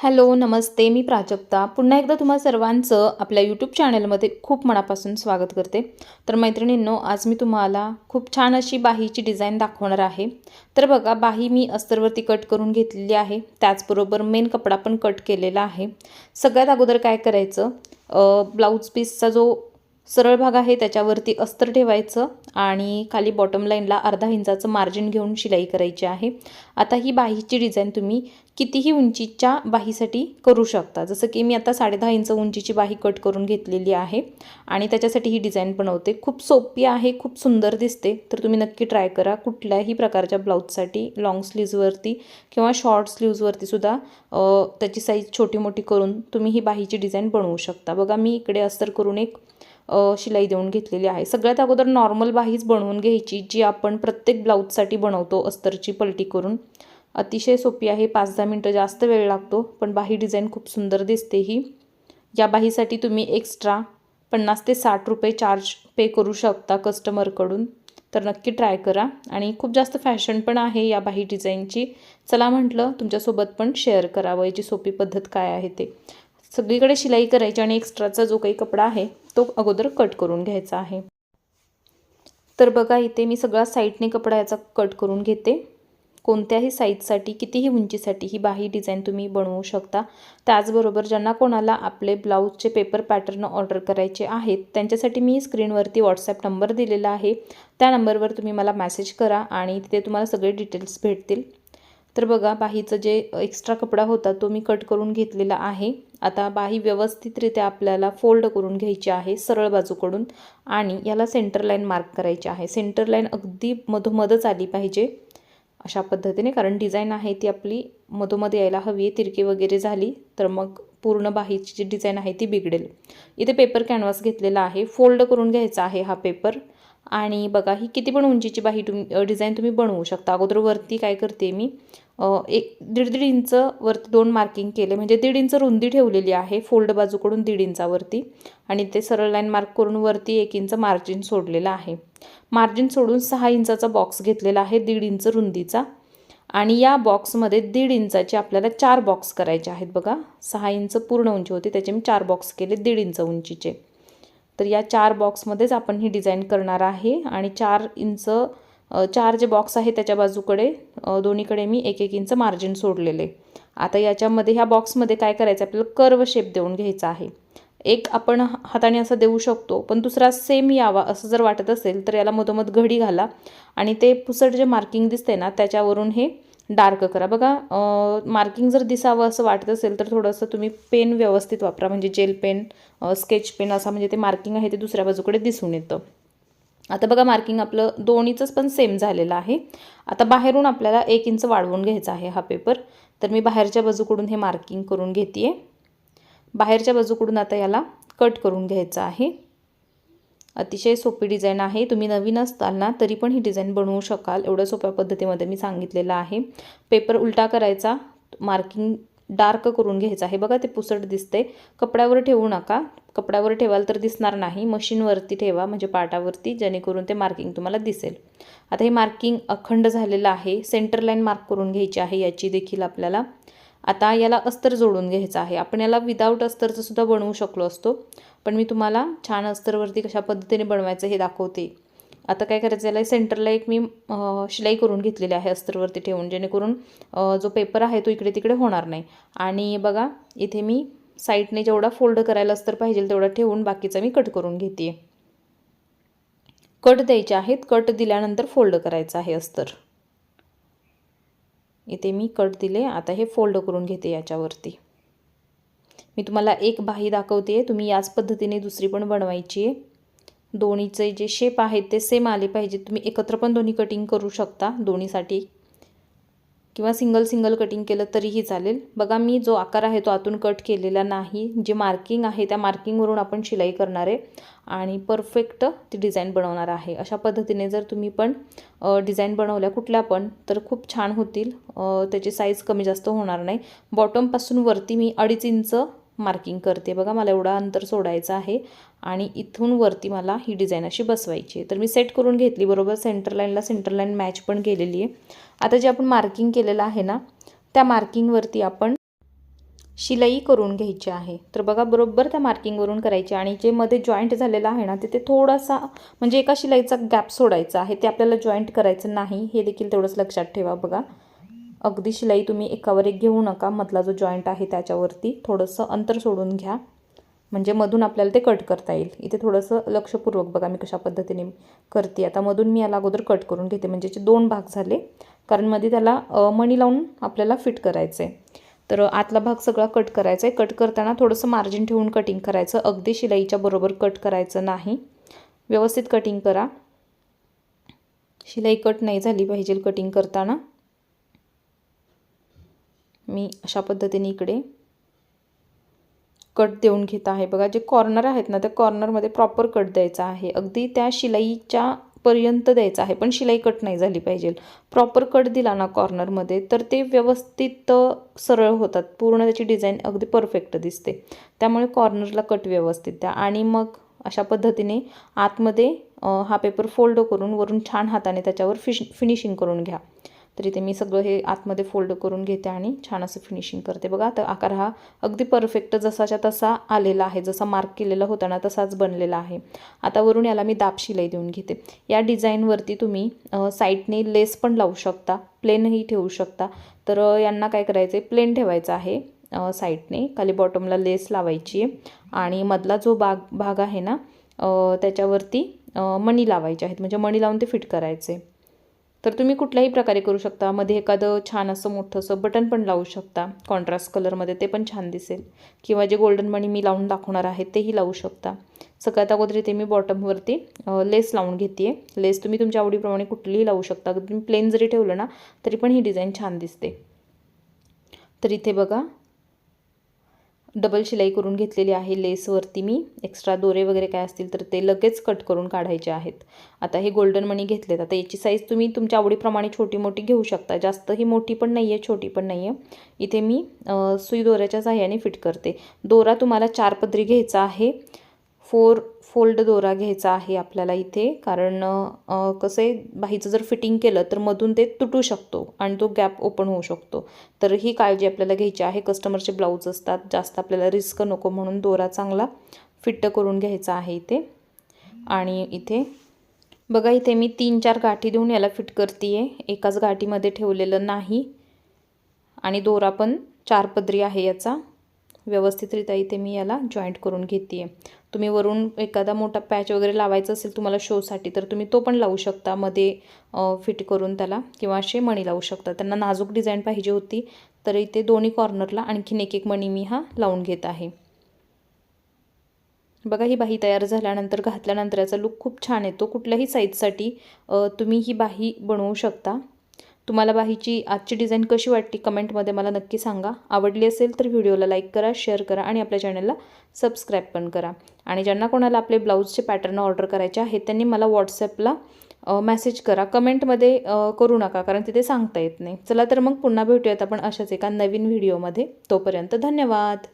Hello नमस्ते मी प्राजक्ता. पुन्हा एकदा तुम्हा सर्वांचं आपल्या यूट्यूब चॅनलमध्ये खूप मनापासून स्वागत करते. तर मैत्रिणींनो आज मी तुम्हाला खूप छान अशी बाहीची डिझाईन दाखवणार आहे. तर बघा बाही मी अस्तरवरती कट करून घेतलेली आहे. त्याचबरोबर मेन कपडा पण कट केलेला आहे. सगळ्यात अगोदर काय करायचं? ब्लाऊज पीसचा जो सरळ भाग आहे त्याच्यावरती अस्तर ठेवायचं. आणि खाली बॉटम लाईनला अर्धा इंचाचं मार्जिन घेऊन शिलाई करायची आहे. आता ही बाहीची डिझाईन तुम्ही कितीही उंचीच्या बाहीसाठी करू शकता. जसं की मी आता साडेदहा इंच उंचीची बाही कट करून घेतलेली आहे आणि त्याच्यासाठी ही डिझाईन बनवते. खूप सोपी आहे खूप सुंदर दिसते. तर तुम्ही नक्की ट्राय करा. कुठल्याही प्रकारच्या ब्लाऊजसाठी लाँग स्लीव्जवरती किंवा शॉर्ट स्लीव्जवरती सुद्धा त्याची साईज छोटी मोठी करून तुम्ही ही बाहीची डिझाईन बनवू शकता. बघा मी इकडे अस्तर करून एक शिलाई देऊन घेतलेली आहे. सगळ्यात अगोदर नॉर्मल बाहीच बनवून घ्यायची जी आपण प्रत्येक ब्लाऊजसाठी बनवतो अस्तरची पलटी करून. अतिशय सोपी आहे पाच दहा मिनटं जास्त वेळ लागतो पण बाही डिझाईन खूप सुंदर दिसते ही. या बाहीसाठी तुम्ही एक्स्ट्रा पन्नास ते साठ रुपये चार्ज पे करू शकता कस्टमरकडून तर नक्की ट्राय करा. आणि खूप जास्त फॅशन पण आहे या बाही डिझाईनची. चला म्हटलं तुमच्यासोबत पण शेअर करावं याची सोपी पद्धत काय आहे ते. सगळीकडे शिलाई करायची आणि एक्स्ट्राचा जो काही कपडा आहे तो अगोदर कट करून घ्यायचा आहे. तर बघा इथे मी सगळा साईडने कपडा याचा कट करून घेते. कोणत्याही साईजसाठी कितीही उंचीसाठी ही बाही डिझाईन तुम्ही बनवू शकता. त्याचबरोबर ज्यांना कोणाला आपले ब्लाऊजचे पेपर पॅटर्न ऑर्डर करायचे आहेत त्यांच्यासाठी मी स्क्रीनवरती व्हॉट्सॲप नंबर दिलेला आहे. त्या नंबरवर तुम्ही मला मॅसेज करा आणि तिथे तुम्हाला सगळे डिटेल्स भेटतील. तर बघा बाहीचं जे एक्स्ट्रा कपडा होता तो मी कट करून घेतलेला आहे. आता बाही व्यवस्थितरित्या आपल्याला फोल्ड करून घ्यायची आहे सरळ बाजूकडून. आणि याला सेंटर लाईन मार्क करायची आहे. सेंटर लाईन अगदी मधोमधच आली पाहिजे अशा पद्धतीने कारण डिझाईन आहे ती आपली मधोमध यायला हवी आहे तिरकी वगैरे झाली तर मग पूर्ण बाहीची जी डिझाईन आहे ती बिघडेल. इथे पेपर कॅनव्हास घेतलेला आहे. फोल्ड करून घ्यायचा आहे हा पेपर आणि बघा ही किती पण उंचीची बाही तुम्ही डिझाईन तुम्ही बनवू शकता. अगोदर वरती काय करते मी एक दीड दीड इंच वरती दोन मार्किंग केले. म्हणजे दीड इंच रुंदी ठेवलेली आहे फोल्ड बाजूकडून दीड इंचावरती आणि ते सरळ लाईन मार्क करून वरती एक इंच मार्जिन सोडलेलं आहे. मार्जिन सोडून सहा इंचाचा बॉक्स घेतलेला आहे दीड इंच रुंदीचा. आणि या बॉक्समध्ये दीड इंचाचे आपल्याला चार बॉक्स करायचे आहेत बघा. सहा इंच पूर्ण उंची होती त्याचे मी चार बॉक्स केले दीड इंच उंचीचे. तर या चार बॉक्समध्येच आपण ही डिझाईन करणार आहे. आणि चार इंच चार जे बॉक्स आहे त्याच्या बाजूकडे दोन्हीकडे मी एक एक इंच मार्जिन सोडलेले. आता याच्यामध्ये ह्या बॉक्समध्ये काय करायचं आपल्याला कर्व शेप देऊन घ्यायचा आहे. एक आपण हाताने असं देऊ शकतो पण दुसरा सेम यावा असं जर वाटत असेल तर याला मधोमध घडी घाला. आणि ते पुसट जे मार्किंग दिसते ना त्याच्यावरून हे डार्क करा. बघा मार्किंग जर दिसावं असं वाटत असेल तर थोडंसं तुम्ही पेन व्यवस्थित वापरा. म्हणजे जेल पेन स्केच पेन असा म्हणजे ते मार्किंग आहे ते दुसऱ्या बाजूकडे दिसून येतं. आता बघा मार्किंग आपलं दोन्हीचंच पण सेम झालेलं आहे. आता बाहेरून आपल्याला एक इंच वाढवून घ्यायचा आहे हा पेपर तर मी बाहेरच्या बाजूकडून हे मार्किंग करून घेते बाहेरच्या बाजूकडून आता याला कट करून घ्यायचं आहे. अतिशय सोपी डिझाईन आहे. तुम्ही नवीन असताल ना तरी पण ही डिझाईन बनवू शकाल. एवढ्या सोप्या पद्धतीमध्ये मी सांगितलेलं आहे. पेपर उलटा करायचा मार्किंग डार्क करून घ्यायचं आहे. बघा ते पुसट दिसते कपड्यावर ठेवू नका. कपड्यावर ठेवाल तर दिसणार नाही. मशीनवरती ठेवा म्हणजे पाटावरती जेणेकरून ते मार्किंग तुम्हाला दिसेल. आता हे मार्किंग अखंड झालेलं आहे. सेंटर लाईन मार्क करून घ्यायची आहे याची देखील आपल्याला आता याला अस्तर जोडून घ्यायचं आहे. आपण याला विदाऊट अस्तरचं सुद्धा बनवू शकलो असतो. पण मी तुम्हाला छान अस्तरवरती कशा पद्धतीने बनवायचं हे दाखवते. आता काय करायचं याला सेंटरला एक मी शिलाई करून घेतलेली आहे अस्तरवरती ठेवून. जेणेकरून जो पेपर आहे तो इकडे तिकडे होणार नाही. आणि बघा इथे मी साईडने जेवढा फोल्ड करायला अस्तर पाहिजे तेवढा ठेवून बाकीचा मी कट करून घेते. कट द्यायचे आहेत. कट दिल्यानंतर फोल्ड करायचं आहे अस्तर. इथे मी कट दिले आता हे फोल्ड करून घेते याच्यावरती. मी तुम्हाला एक बाही दाखवते आहे तुम्ही याच पद्धतीने दुसरी पण बनवायची आहे. दोन्हीचे जे शेप आहेत ते सेम आले पाहिजे तुम्ही एकत्र पण दोन्ही कटिंग करू शकता दोन्हीसाठी. किंवा सिंगल सिंगल कटिंग केलं तरीही चालेल. बघा मी जो आकार आहे तो आतून कट केलेला नाही. जे मार्किंग आहे त्या मार्किंगवरून आपण शिलाई करणार आहे आणि परफेक्ट ती डिझाईन बनवणार आहे. अशा पद्धतीने जर तुम्ही पण डिझाईन बनवल्या कुठल्या पण तर खूप छान होतील. त्याची साईज कमी जास्त होणार नाही. बॉटमपासून वरती मी अडीच इंच मार्किंग करते. बघा मला एवढा अंतर सोडायचं आहे आणि इथून वरती मला ही डिझाईन अशी बसवायची आहे. तर मी सेट करून घेतली बरोबर? सेंटर लाईनला सेंटर लाईन मॅच पण केलेली आहे. आता जे आपण मार्किंग केलेलं आहे ना त्या मार्किंगवरती आपण शिलाई करून घ्यायची आहे. तर बघा बरोबर त्या मार्किंगवरून करायची आणि जे मध्ये जॉईंट झालेलं आहे ना तिथे थोडासा म्हणजे एका शिलाईचा गॅप सोडायचा आहे. ते आपल्याला जॉईंट करायचं नाही हे देखील तेवढंच लक्षात ठेवा बघा. अगदी शिलाई तुम्ही एकावर एक घेऊ नका मधला जो जॉईंट आहे त्याच्यावरती थोडंसं अंतर सोडून घ्या. म्हणजे मधून आपल्याला ते कट करता येईल. इथे थोडंसं लक्षपूर्वक बघा मी कशा पद्धतीने करते. आता मधून मी याला अगोदर कट करून घेते. म्हणजे जे दोन भाग झाले. कारण मध्ये त्याला मणी लावून आपल्याला फिट करायचं आहे तर आतला भाग सगळा कट करायचा आहे कट करताना थोडंसं मार्जिन ठेवून कटिंग करायचं. अगदी शिलाईच्या बरोबर कट करायचं नाही. व्यवस्थित कटिंग करा. शिलाई कट नाही झाली पाहिजे कटिंग करताना. मी अशा पद्धतीने इकडे कट देऊन घेत आहे. बघा जे कॉर्नर आहेत ना त्या कॉर्नरमध्ये प्रॉपर कट द्यायचा आहे. अगदी त्या शिलाईच्या पर्यंत द्यायचा आहे पण शिलाई कट नाही झाली पाहिजे. प्रॉपर कट दिला ना कॉर्नरमध्ये तर ते व्यवस्थित सरळ होतात. पूर्ण त्याची डिझाईन अगदी परफेक्ट दिसते. त्यामुळे कॉर्नरला कट व्यवस्थित द्या. आणि मग अशा पद्धतीने आतमध्ये हा पेपर फोल्ड करून वरून छान हाताने त्याच्यावर फिश फिनिशिंग करून घ्या. तर इथे मी सगळं हे आतमध्ये फोल्ड करून घेते आणि छान असं फिनिशिंग करते. बघा आता आकार हा अगदी परफेक्ट जसाच्या तसा आलेला आहे. जसा मार्क केलेला होता ना तसाच बनलेला आहे. आता वरून याला मी दाब शिलाई देऊन घेते. या डिझाईनवरती तुम्ही साईडने लेस पण लावू शकता. प्लेनही ठेवू शकता. तर यांना काय करायचं आहे प्लेन ठेवायचं आहे साईडने खाली बॉटमला लेस लावायची आहे. आणि मधला जो बाग भाग आहे ना त्याच्यावरती मणी लावायचे आहेत. म्हणजे मणी लावून ते फिट करायचे तर तुम्ही कुठल्याही प्रकारे करू शकता. मध्ये एखादं छान असं मोठं असं बटन पण लावू शकता. कॉन्ट्रास्ट कलरमध्ये ते पण छान दिसेल. किंवा जे गोल्डन मणी मी लावून दाखवणार आहे तेही लावू शकता. सगळ्यात अगोदर इथे मी बॉटमवरती लेस लावून घेते आहे लेस तुम्ही तुमच्या आवडीप्रमाणे कुठलीही लावू शकता. तुम्ही प्लेन जरी ठेवलं ना तरी पण ही डिझाईन छान दिसते. तर इथे बघा डबल शिलाई करून घेतलेली आहे लेसवरती मी. एक्स्ट्रा दोरे वगैरे काय असतील तर ते लगेच कट करून काढायचे आहेत. आता हे गोल्डन मणी घेतलेत. आता याची साईज तुम्ही तुमच्या आवडीप्रमाणे छोटी मोठी घेऊ शकता. जास्त ही मोठी पण नाही आहे छोटी पण नाही आहे इथे मी सुई दोऱ्याच्या साह्याने फिट करते. दोरा तुम्हाला चार पदरी घ्यायचा आहे. फोर फोल्ड दोरा घ्यायचा आहे आपल्याला इथे. कारण कसं आहे बाहीचं जर फिटिंग केलं तर मधून ते तुटू शकतो आणि तो गॅप ओपन होऊ शकतो. तर ही काळजी आपल्याला घ्यायची आहे. कस्टमरचे ब्लाऊज असतात जास्त आपल्याला रिस्क नको म्हणून दोरा चांगला फिट्ट करून घ्यायचा आहे इथे. आणि इथे बघा इथे मी तीन चार गाठी देऊन याला फिट करते आहे एकाच गाठीमध्ये ठेवलेलं नाही. आणि दोरा पण चार पदरी आहे याचा. व्यवस्थितरित्या इथे मी याला जॉईंट करून घेते आहे तुम्ही वरून एखादा मोठा पॅच वगैरे लावायचा असेल तुम्हाला शोसाठी तर तुम्ही तो पण लावू शकता. मध्ये फिट करून त्याला किंवा असे मणी लावू शकता. त्यांना नाजूक डिझाईन पाहिजे होती तर इथे दोन्ही कॉर्नरला आणखीन एक एक मणी मी हा लावून घेत आहे. बघा ही बाही तयार झाल्यानंतर घातल्यानंतर याचा लुक खूप छान येतो. कुठल्याही साईजसाठी तुम्ही ही बाही बनवू शकता. तुम्हाला बाहीची आजची डिझाईन कशी वाटली कमेंटमध्ये मला नक्की सांगा. आवडली असेल तर व्हिडिओला लाईक करा शेअर करा आणि आपल्या चॅनलला सबस्क्राईब पण करा. आणि ज्यांना कोणाला आपले ब्लाऊजचे पॅटर्न ऑर्डर करायचे आहेत त्यांनी मला व्हॉट्सॲपला मेसेज करा. कमेंटमध्ये करू नका कारण तिथे सांगता येत नाही. चला तर मग पुन्हा भेटूयात आपण अशाच एका नवीन व्हिडिओमध्ये. तोपर्यंत धन्यवाद.